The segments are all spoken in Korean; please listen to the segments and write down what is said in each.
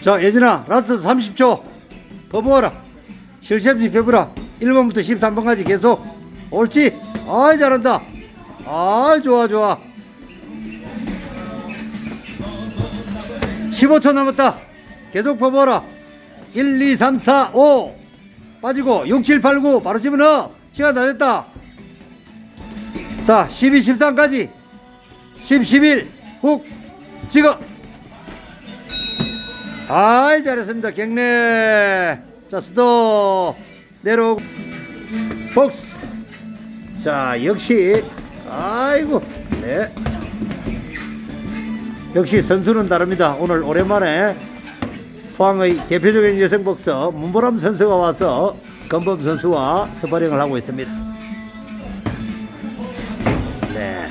자, 예진아, 라스트 30초. 버부어라. 실시합지 펴보라. 1번부터 13번까지 계속. 옳지? 아이, 잘한다. 아이, 좋아, 좋아. 15초 남았다. 계속 퍼부어라. 1, 2, 3, 4, 5. 빠지고 6, 7, 8, 9. 바로 집어넣어. 시간 다 됐다. 자, 12, 13까지. 10, 11. 훅. 찍어. 아이, 잘했습니다. 경례. 자, 스톱. 내려오고. 복스. 자, 역시. 아이고. 네. 역시 선수는 다릅니다. 오늘 오랜만에 포항의 대표적인 여성 복서 문보람 선수가 와서 건범 선수와 스파링을 하고 있습니다. 네.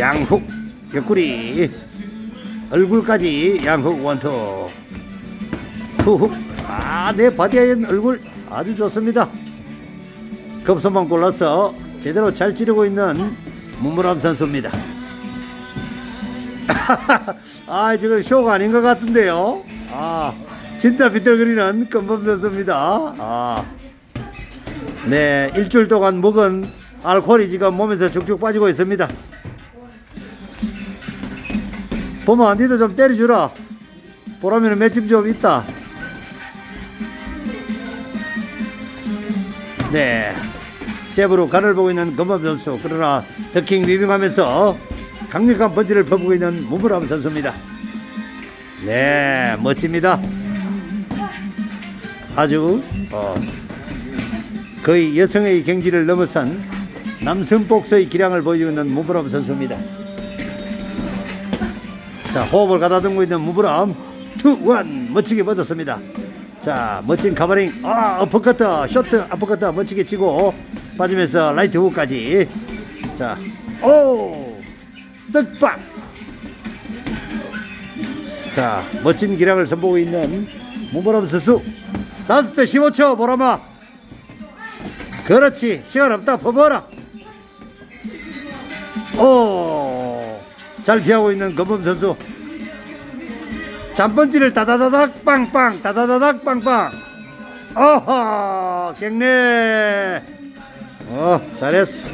양훅 옆구리 얼굴까지 양훅 원투 투훅 아내 있는 얼굴 아주 좋습니다. 급소만 골라서 제대로 잘 찌르고 있는 문보람 선수입니다. 아 지금 쇼가 아닌 것 같은데요. 아 진짜 비틀거리는 건범 선수입니다. 아, 네 일주일 동안 먹은 알코올이 지금 몸에서 쭉쭉 빠지고 있습니다. 보면 니도 좀 때려주라. 보라면은 맷집 좀 있다. 네. 잽으로 간을 보고 있는 건범 선수. 그러나 더킹 위빙하면서 강력한 번지를 퍼부고 있는 무브람 선수입니다. 네, 멋집니다. 아주 어, 거의 여성의 경지를 넘어선 남성 복서의 기량을 보여주고 있는 무브람 선수입니다. 자, 호흡을 가다듬고 있는 무브람 투, 원 멋지게 뻗었습니다. 자, 멋진 카버링, 아, 어퍼커트, 쇼트, 어퍼커트 멋지게 치고 빠지면서 라이트 훅까지. 자, 오, 쓱빵. 자, 멋진 기량을 선보이고 있는 무보람 선수. 라스트 15초, 보라마. 그렇지, 시간 없다, 퍼버라. 오, 잘 피하고 있는 검범 선수. 잠번지를 다다다닥 빵빵 다다다닥 빵빵. 어허 경례. 어 잘했어